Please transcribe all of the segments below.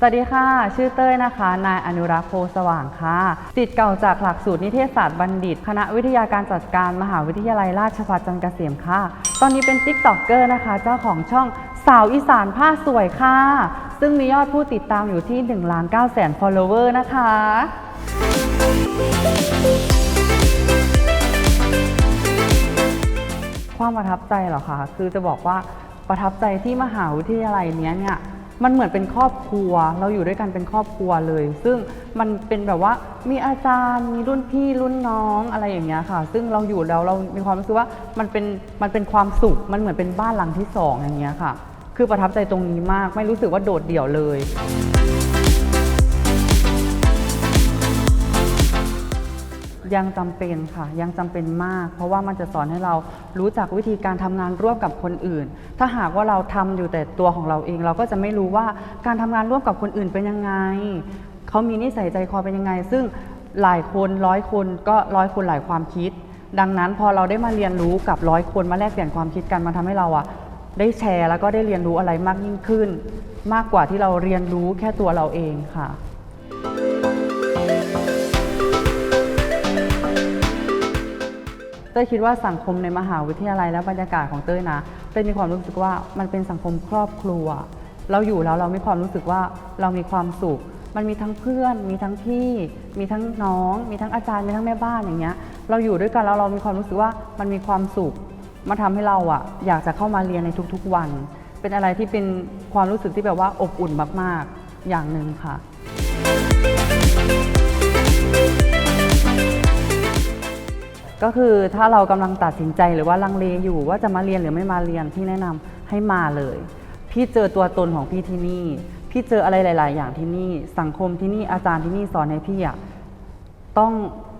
สวัสดีค่ะ ชื่อเต้ยนะคะ นายอนุรักษ์โพสว่างค่ะสิทธิ์เก่าจากหลักสูตรนิเทศศาสตร์บัณฑิต คณะวิทยาการจัดการมหาวิทยาลัยราชภัฏจันทร์เกษมค่ะ ตอนนี้เป็นติ๊กต็อกเกอร์นะคะ เจ้าของช่องสาวอีสานผ้าสวยค่ะ ซึ่งมียอดผู้ติดตามอยู่ที่1ล้าน9แสน follower นะคะความประทับใจเหรอคะ คือจะบอกว่าประทับใจที่มหาวิทยาลัยเนี้ยเนี่ย มันเหมือนเป็นครอบครัว เราอยู่ด้วยกันเป็นครอบครัวเลย ซึ่งมันเป็นแบบว่ามีอาจารย์มีรุ่นพี่รุ่นน้องอะไรอย่างเงี้ยค่ะ ซึ่งเราอยู่แล้วเรามีความรู้สึกว่ามันเป็นมันเป็นความสุขมันเหมือนเป็นบ้านหลังที่สองอย่างเงี้ยค่ะ คือประทับใจตรงนี้มากไม่รู้สึกว่าโดดเดี่ยวเลย ยังจำเป็นค่ะ ยังจำเป็นมาก เพราะว่ามันจะสอนให้เรารู้จักวิธีการทำงานร่วมกับคนอื่น ถ้าหากว่าเราทำอยู่แต่ตัวของเราเอง เราก็จะไม่รู้ว่าการทำงานร่วมกับคนอื่นเป็นยังไง เขามีนิสัยใจคอเป็นยังไง ซึ่งหลายคนร้อยคนก็ร้อยคนหลายความคิด ดังนั้นพอเราได้มาเรียนรู้กับร้อยคนมาแลกเปลี่ยนความคิดกันมันทำให้เราอะได้แชร์แล้วก็ได้เรียนรู้อะไรมากยิ่งขึ้น มากกว่าที่เราเรียนรู้แค่ตัวเราเองค่ะ เต้ยคิดว่าสังคมในมหาวิทยาลัยและบรรยากาศของเต้ยนะ เต้ยมีความรู้สึกว่ามันเป็นสังคมครอบครัว เราอยู่แล้วเรามีความรู้สึกว่าเรามีความสุข มันมีทั้งเพื่อน มีทั้งพี่ มีทั้งน้อง มีทั้งอาจารย์ มีทั้งแม่บ้านอย่างเงี้ย เราอยู่ด้วยกันแล้วเรามีความรู้สึกว่ามันมีความสุขมันทำให้เราอะอยากจะเข้ามาเรียนในทุกๆวัน เป็นอะไรที่เป็นความรู้สึกที่แบบว่าอบอุ่นมากๆอย่างหนึ่งค่ะ ก็คือถ้าเรากำลังตัดสินใจหรือว่าลังเลอยู่ว่าจะมาเรียนหรือไม่มาเรียนพี่แนะนำให้มาเลย พี่เจอตัวตนของพี่ที่นี่ พี่เจออะไรหลาย ๆ อย่างที่นี่ สังคมที่นี่อาจารย์ที่นี่สอนให้พี่อะต้อง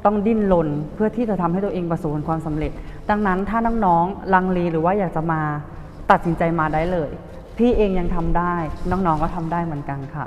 ต้องดิ้นรนเพื่อที่จะทำให้ตัวเองประสบผลความสำเร็จ ดังนั้นถ้าน้องๆลังเลหรือว่าอยากจะมาตัดสินใจมาได้เลย พี่เองยังทำได้ น้องๆก็ทำได้เหมือนกันค่ะ